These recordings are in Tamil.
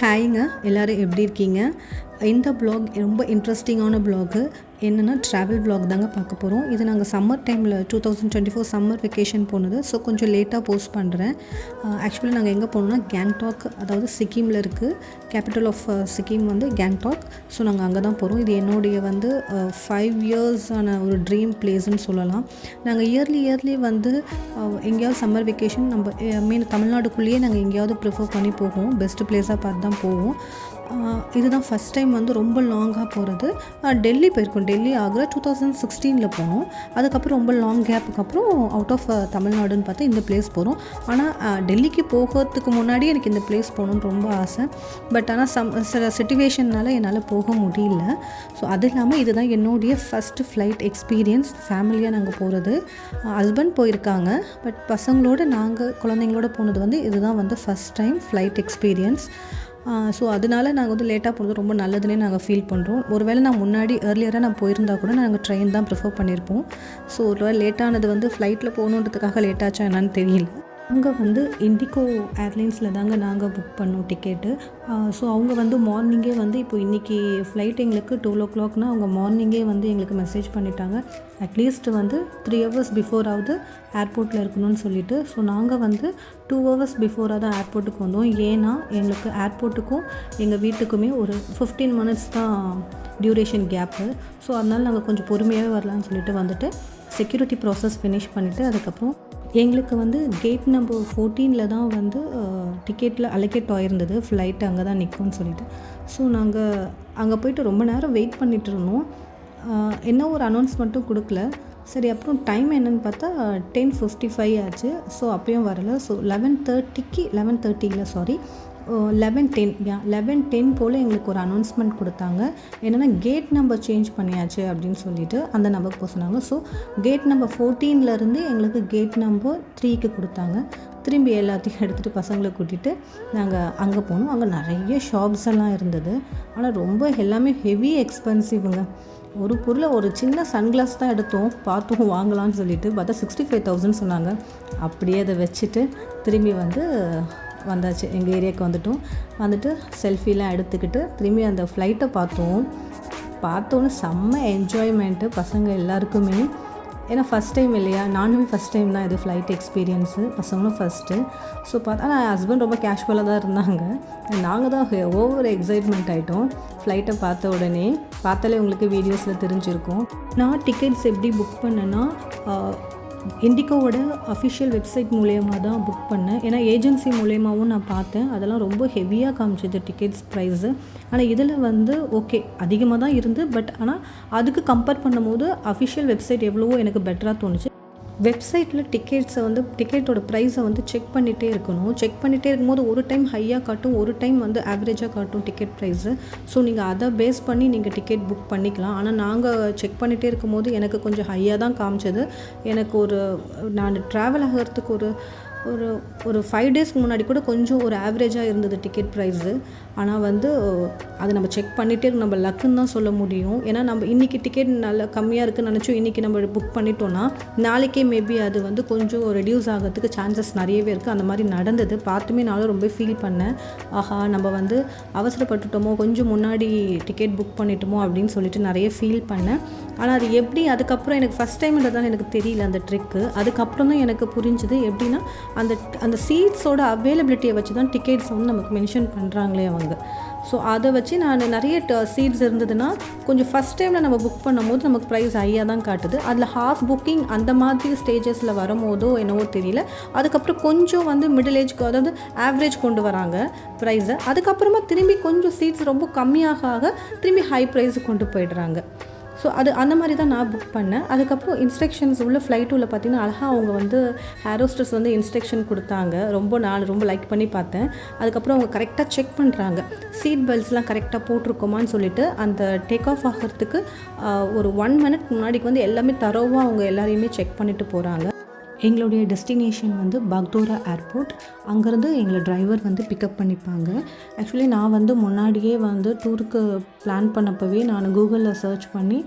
ஹாய்ங்க எல்லோரும் எப்படி இருக்கீங்க? இந்த ப்ளாக் ரொம்ப இன்ட்ரெஸ்டிங்கான vlog. என்னென்னா ட்ராவல் vlog தாங்க பார்க்க போகிறோம் இது நாங்கள் சம்மர் டைமில் two thousand twenty four summer vacation போனது. ஸோ கொஞ்சம் லேட்டாக போஸ்ட் பண்ணுறேன் ஆக்சுவலி நாங்கள் எங்கே போனோம்னா கேங்டாக் அதாவது சிக்கிமில் இருக்குது கேபிட்டல் ஆஃப் சிக்கிம் வந்து கேங்டாக் ஸோ நாங்கள் அங்கே தான் போகிறோம் இது என்னுடைய வந்து ஃபைவ் இயர்ஸான ஒரு ட்ரீம் பிளேஸ்னு சொல்லலாம். நாங்கள் இயர்லி இயர்லி வந்து எங்கேயாவது சம்மர் வெக்கேஷன் நம்ம மீன் தமிழ்நாடுக்குள்ளேயே நாங்கள் எங்கேயாவது ப்ரிஃபர் பண்ணி போவோம். பெஸ்ட் பிளேஸாக பார்த்து தான் போவோம். இதுதான் ஃபஸ்ட் டைம் வந்து ரொம்ப லாங்காக போகிறது டெல்லி போயிருக்கோம். டெல்லி ஆக்ரா டூ தௌசண்ட் சிக்ஸ்டீனில் போனோம். அதுக்கப்புறம் ரொம்ப லாங் கேப்புக்கு அப்புறம் அவுட் ஆஃப் தமிழ்நாடுன்னு பார்த்து இந்த பிளேஸ் போகிறோம் ஆனால் டெல்லிக்கு போகிறதுக்கு முன்னாடி எனக்கு இந்த பிளேஸ் போகணுன்னு ரொம்ப ஆசை. பட் ஆனால் சம் சில சுச்சுவேஷன்னால் என்னால் போக முடியல. ஸோ அது இல்லாமல் இதுதான் என்னுடைய ஃபஸ்ட்டு ஃப்ளைட் எக்ஸ்பீரியன்ஸ் ஃபேமிலியாக நாங்கள் போகிறது ஹஸ்பண்ட் போயிருக்காங்க. பட் பசங்களோட நாங்கள் குழந்தைங்களோட போனது வந்து இதுதான் வந்து first time flight experience so அதனால் நாங்கள் வந்து லேட்டாக போகிறது ரொம்ப நல்லதுன்னே நாங்கள் ஃபீல் பண்ணுறோம் ஒருவேளை நான் முன்னாடி ஏர்லியராக நான் போயிருந்தா கூட நாங்கள் ட்ரெயின் தான் ப்ரிஃபர் பண்ணியிருப்போம் ஸோ ஒருவேளை லேட்டானது வந்து ஃப்ளைட்டில் போகணுன்றதுக்காக லேட்டாச்சா என்னன்னு தெரியல. அங்கே வந்து இண்டிகோ ஏர்லைன்ஸில் தாங்க நாங்கள் புக் பண்ணோம் டிக்கெட்டு ஸோ அவங்க வந்து மார்னிங்கே வந்து இப்போ இன்றைக்கி ஃப்ளைட் எங்களுக்கு டுவெல் ஓ கிளாக்னால் அவங்க மார்னிங்கே வந்து எங்களுக்கு மெசேஜ் பண்ணிட்டாங்க. அட்லீஸ்ட் வந்து த்ரீ ஹவர்ஸ் பிஃபோராவது ஏர்போர்ட்டில் இருக்கணும்னு சொல்லிட்டு. ஸோ நாங்கள் வந்து டூ ஹவர்ஸ் பிஃபோராக தான் ஏர்போர்ட்டுக்கு வந்தோம். ஏன்னா எங்களுக்கு ஏர்போர்ட்டுக்கும் எங்கள் வீட்டுக்குமே ஒரு ஃபிஃப்டீன் மினிட்ஸ் தான் டியூரேஷன் கேப்பு ஸோ அதனால் நாங்கள் கொஞ்சம் பொறுமையாகவே வரலான்னு சொல்லிட்டு வந்துட்டு செக்யூரிட்டி ப்ராசஸ் ஃபினிஷ் பண்ணிவிட்டு அதுக்கப்புறம் எங்களுக்கு வந்து கேட் நம்பர் ஃபோர்டீனில் தான் வந்து டிக்கெட்டில் அலக்கேட் ஆயிருந்தது. ஃப்ளைட் அங்கே தான் நிற்கும்னு சொல்லிட்டு. ஸோ நாங்கள் அங்கே போயிட்டு ரொம்ப நேரம் வெயிட் பண்ணிகிட்ருந்தோம் இருந்தோம். என்ன ஒரு அனௌன்ஸ் மட்டும் கொடுக்கல. சரி அப்புறம் டைம் என்னன்னு பார்த்தா டென் ஃபிஃப்டி ஃபைவ் ஆச்சு. ஸோ அப்பயும் வரல. ஸோ லெவன் தேர்ட்டிக்கு eleven தேர்ட்டியில் sorry eleven ten eleven ten போல் எங்களுக்கு ஒரு அனௌன்ஸ்மெண்ட் கொடுத்தாங்க. என்னென்னா கேட் நம்பர் சேஞ்ச் பண்ணியாச்சு அப்படின்னு சொல்லிட்டு அந்த நம்பருக்கு போக சொன்னாங்க. ஸோ கேட் நம்பர் ஃபோர்டீன்லேருந்து எங்களுக்கு கேட் நம்பர் த்ரீக்கு கொடுத்தாங்க. திரும்பி எல்லாத்தையும் எடுத்துகிட்டு பசங்களை கூட்டிகிட்டு நாங்கள் அங்கே போனோம். அங்கே நிறைய ஷாப்ஸ் எல்லாம் இருந்தது. ஆனால் ரொம்ப எல்லாமே ஹெவி எக்ஸ்பென்சிவ்ங்க ஒரு பொருளை ஒரு சின்ன சன்கிளாஸ் தான் எடுத்தோம். பார்த்தோம் வாங்கலாம்னு சொல்லிட்டு பார்த்தா சிக்ஸ்டி ஃபைவ் தௌசண்ட் சொன்னாங்க. அப்படியே அதை வச்சுட்டு திரும்பி வந்து வந்தாச்சு. எங்கள் ஏரியாவுக்கு வந்துட்டோம். வந்துட்டு செல்ஃபிலாம் எடுத்துக்கிட்டு திரும்பி அந்த ஃப்ளைட்டை பார்த்தோம். பார்த்தோன்னே செம்ம என்ஜாய்மெண்ட்டு பசங்க எல்லாருக்குமே. ஏன்னா ஃபஸ்ட் டைம் இல்லையா? நானுமே ஃபஸ்ட் டைம் தான் இது ஃப்ளைட் எக்ஸ்பீரியன்ஸு பசங்களும் ஃபஸ்ட்டு ஸோ பார்த்தா ஆனால் ஹஸ்பண்ட் ரொம்ப கேஷுவலாக தான் இருந்தாங்க. நாங்கள் தான் ஓவர் எக்ஸைட்மெண்ட் ஆகிட்டோம் ஃப்ளைட்டை பார்த்த உடனே பார்த்தாலே உங்களுக்கு வீடியோஸில் தெரிஞ்சிருக்கும். நான் டிக்கெட்ஸ் எப்படி புக் பண்ணேன்னா இண்டிகோவோட அஃபிஷியல் வெப்சைட் மூலயமா தான் புக் பண்ணேன். ஏன்னா ஏஜென்சி மூலயமாவும் நான் பார்த்தேன். அதெல்லாம் ரொம்ப ஹெவியாக காமிச்சது டிக்கெட்ஸ் ப்ரைஸு ஆனால் இதில் வந்து ஓகே அதிகமாக தான் இருந்து பட் ஆனால் அதுக்கு கம்பேர் பண்ணும்போது அஃபிஷியல் வெப்சைட் எவ்வளவோ எனக்கு பெட்டராக தோணுச்சு. வெப்சைட்டில் டிக்கெட்ஸை வந்து டிக்கெட்டோட ப்ரைஸை வந்து செக் பண்ணிகிட்டே இருக்கணும். செக் பண்ணிகிட்டே இருக்கும்போது ஒரு டைம் ஹையாக காட்டும் ஒரு டைம் வந்து ஆவரேஜாக காட்டும் டிக்கெட் ப்ரைஸு ஸோ நீங்கள் அதை பேஸ் பண்ணி நீங்கள் டிக்கெட் புக் பண்ணிக்கலாம். ஆனால் நாங்கள் செக் பண்ணிகிட்டே இருக்கும்போது எனக்கு கொஞ்சம் ஹையாக தான் காமிச்சது. எனக்கு ஒரு நான் ட்ராவல் ஆகிறதுக்கு ஒரு ஒரு ஒரு ஃபைவ் டேஸ்க்கு முன்னாடி கூட கொஞ்சம் ஒரு ஆவரேஜாக இருந்தது டிக்கெட் ப்ரைஸு ஆனால் வந்து அதை நம்ம செக் பண்ணிகிட்டே நம்ம லக்குன்னு தான் சொல்ல முடியும். ஏன்னா நம்ம இன்றைக்கி டிக்கெட் நல்லா கம்மியாக இருக்குன்னு நினச்சோம். இன்றைக்கி நம்ம புக் பண்ணிட்டோன்னா நாளைக்கே மேபி அது வந்து கொஞ்சம் ரெடியூஸ் ஆகிறதுக்கு சான்சஸ் நிறையவே இருக்குது அந்த மாதிரி நடந்தது. பார்த்துமே நானும் ரொம்ப ஃபீல் பண்ணேன். ஆஹா நம்ம வந்து அவசரப்பட்டுட்டோமோ கொஞ்சம் முன்னாடி டிக்கெட் புக் பண்ணிட்டோமோ அப்படின்னு சொல்லிட்டு நிறைய ஃபீல் பண்ணேன். ஆனால் அது எப்படி அதுக்கப்புறம் எனக்கு ஃபஸ்ட் டைம்ன்றதால எனக்கு தெரியல அந்த ட்ரிக்கு அதுக்கப்புறம் தான் எனக்கு புரிஞ்சுது. எப்படின்னா அந்த அந்த சீட்ஸோட அவைலபிலிட்டியை வச்சு தான் டிக்கெட்ஸ் வந்து நமக்கு மென்ஷன் பண்ணுறாங்களே அவங்க. ஸோ அதை வச்சு நான் நிறைய சீட்ஸ் இருந்ததுன்னா கொஞ்சம் ஃபஸ்ட் டைமில் நம்ம புக் பண்ணும்போது நமக்கு ப்ரைஸ் ஹையாக தான் காட்டுது. அதில் ஹாஃப் புக்கிங் அந்த மாதிரி ஸ்டேஜஸில் வரும்போதோ என்னவோ தெரியல. அதுக்கப்புறம் கொஞ்சம் வந்து மிடில் ஏஜ்க்கு அதாவது ஆவரேஜ் கொண்டு வராங்க ப்ரைஸை அதுக்கப்புறமா திரும்பி கொஞ்சம் சீட்ஸ் ரொம்ப கம்மியாக ஆக திரும்பி ஹை ப்ரைஸ் கொண்டு போயிடுறாங்க. ஸோ அது அந்த மாதிரி தான் நான் புக் பண்ணேன். அதுக்கப்புறம் இன்ஸ்ட்ரக்ஷன்ஸ் உள்ள ஃப்ளைட் உள்ள பார்த்தீங்கன்னா அழகாக அவங்க வந்து ஹேரோஸ்டர்ஸ் வந்து இன்ஸ்ட்ரக்ஷன் கொடுத்தாங்க. ரொம்ப நான் ரொம்ப லைக் பண்ணி பார்த்தேன். அதுக்கப்புறம் அவங்க கரெக்டாக செக் பண்ணுறாங்க சீட் பெல்ட்ஸ்லாம் கரெக்டாக போட்டிருக்கோமான்னு சொல்லிட்டு அந்த டேக் ஆஃப் ஆகிறதுக்கு ஒரு ஒன் மினிட் முன்னாடிக்கு வந்து எல்லாமே தரோவாக அவங்க எல்லாரையுமே செக் பண்ணிட்டு போகிறாங்க எங்களுடைய டெஸ்டினேஷன் வந்து பக்தோரா ஏர்போர்ட் அங்கேருந்து எங்களை டிரைவர் வந்து பிக்கப் பண்ணிப்பாங்க. ஆக்சுவலி நான் வந்து முன்னாடியே வந்து டூருக்கு பிளான் பண்ணப்பவே நான் கூகுளில் சர்ச் பண்ணி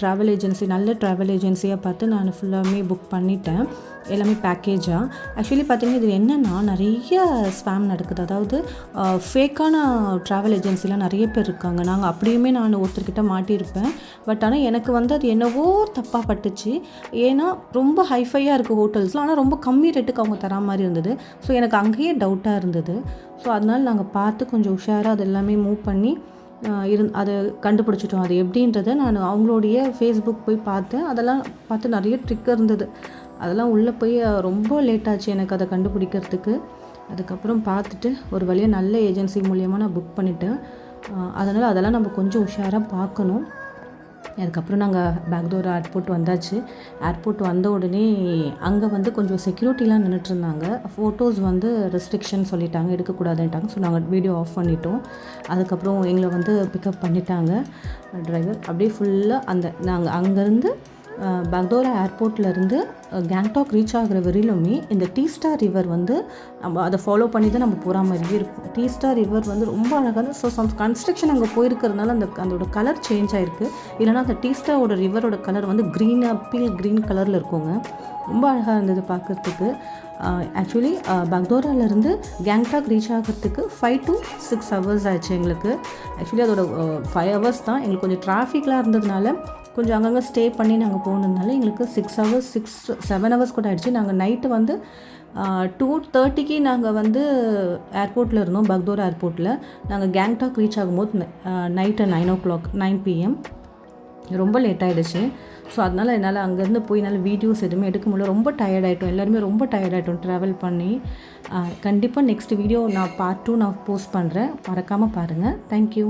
ட்ராவல் ஏஜென்சி நல்ல ட்ராவல் ஏஜென்சியாக பார்த்து நான் ஃபுல்லாமே புக் பண்ணிட்டேன். எல்லாமே பேக்கேஜாக ஆக்சுவலி பார்த்தீங்கன்னா இது என்னென்னா நிறைய ஸ்பேம் நடக்குது. அதாவது ஃபேக்கான ட்ராவல் ஏஜென்சிலாம் நிறைய பேர் இருக்காங்க. நாங்கள் அப்படியுமே நான் ஒருத்தர்கிட்ட மாட்டியிருப்பேன். பட் ஆனால் எனக்கு வந்து அது என்னவோ தப்பாக பட்டுச்சு. ஏன்னா ரொம்ப ஹைஃபையாக இருக்கும் இருக்குது ஹோட்டல்ஸ்லாம் ஆனால் ரொம்ப கம்மி ரேட்டுக்கு அவங்க தரா மாதிரி இருந்தது. ஸோ எனக்கு அங்கேயே டவுட்டாக இருந்தது. ஸோ அதனால் நாங்கள் பார்த்து கொஞ்சம் உஷாராக அது எல்லாமே மூவ் பண்ணி இருந் அதை கண்டுபிடிச்சிட்டோம். அது எப்படின்றத நான் அவங்களுடைய ஃபேஸ்புக் போய் பார்த்தேன். அதெல்லாம் பார்த்து நிறைய ட்ரிக் இருந்தது. அதெல்லாம் உள்ளே போய் ரொம்ப லேட் ஆச்சு எனக்கு அதை கண்டுபிடிக்கிறதுக்கு. அதுக்கப்புறம் பார்த்துட்டு ஒரு வழியாக நல்ல ஏஜென்சி மூலியமாக நான் புக் பண்ணிட்டேன். அதனால் அதெல்லாம் நம்ம கொஞ்சம் உஷாராக பார்க்கணும். அதுக்கப்புறம் நாங்கள் பேக்டோர் ஏர்போர்ட் வந்தாச்சு. ஏர்போர்ட் வந்த உடனே அங்கே வந்து கொஞ்சம் செக்யூரிட்டிலாம் நின்றுட்டுருந்தாங்க ஃபோட்டோஸ் வந்து ரெஸ்ட்ரிக்ஷன் சொல்லிட்டாங்க எடுக்கக்கூடாதுன்ட்டாங்க. ஸோ நாங்கள் வீடியோ ஆஃப் பண்ணிட்டோம். அதுக்கப்புறம் எங்களை வந்து பிக்கப் பண்ணிட்டாங்க. டிரைவர் அப்படியே ஃபுல்லாக அந்த நாங்கள் அங்கேருந்து பக்தோரா ஏர்போர்ட்லேருந்து கேங்டாக் ரீச் ஆகிற வரையிலுமே இந்த டீ ஸ்டார் ரிவர் வந்து நம்ம அதை ஃபாலோ பண்ணி தான் நம்ம போகிற மாதிரியே இருக்கும் டீ ஸ்டார் ரிவர் வந்து ரொம்ப அழகான ஸோ சம் கன்ஸ்ட்ரக்ஷன் அங்கே போயிருக்கிறதுனால அந்த அதோட கலர் சேஞ்ச் ஆகிருக்கு இல்லைனா அந்த டீ ஸ்டாரோட ரிவரோட கலர் வந்து க்ரீனாக பீல் க்ரீன் கலரில் இருக்குங்க. ரொம்ப அழகாக இருந்தது பார்க்குறதுக்கு. ஆக்சுவலி பக்தோராலேருந்து கேங்டாக் ரீச் ஆகிறதுக்கு ஃபைவ் டு சிக்ஸ் ஹவர்ஸ் ஆச்சு எங்களுக்கு. ஆக்சுவலி அதோட ஃபைவ் ஹவர்ஸ் தான். எங்களுக்கு கொஞ்சம் டிராஃபிக்லாம் இருந்ததுனால கொஞ்சம் அங்கங்கே ஸ்டே பண்ணி நாங்கள் போனதுனால எங்களுக்கு six hours six seven hours கூட ஆகிடுச்சு நாங்கள் நைட்டு வந்து டூ தேர்ட்டிக்கு நாங்கள் வந்து ஏர்போர்ட்டில் இருந்தோம் பக்தோர் ஏர்போர்ட்டில் நாங்கள் கேங்டாக் ரீச் ஆகும்போது night nine o'clock nine PM ரொம்ப லேட் ஆகிடுச்சு ஸோ அதனால் என்னால் அங்கேருந்து போய் என்னால் வீடியோஸ் எதுவுமே எடுக்க முடியல. ரொம்ப டயர்ட் ஆகிட்டோம் எல்லாருமே ரொம்ப டயர்ட் ஆகிட்டோம் ட்ராவல் பண்ணி. கண்டிப்பாக நெக்ஸ்ட் வீடியோ நான் பார்ட் டூ நான் போஸ்ட் பண்ணுறேன் மறக்காமல் பாருங்கள் தேங்க்யூ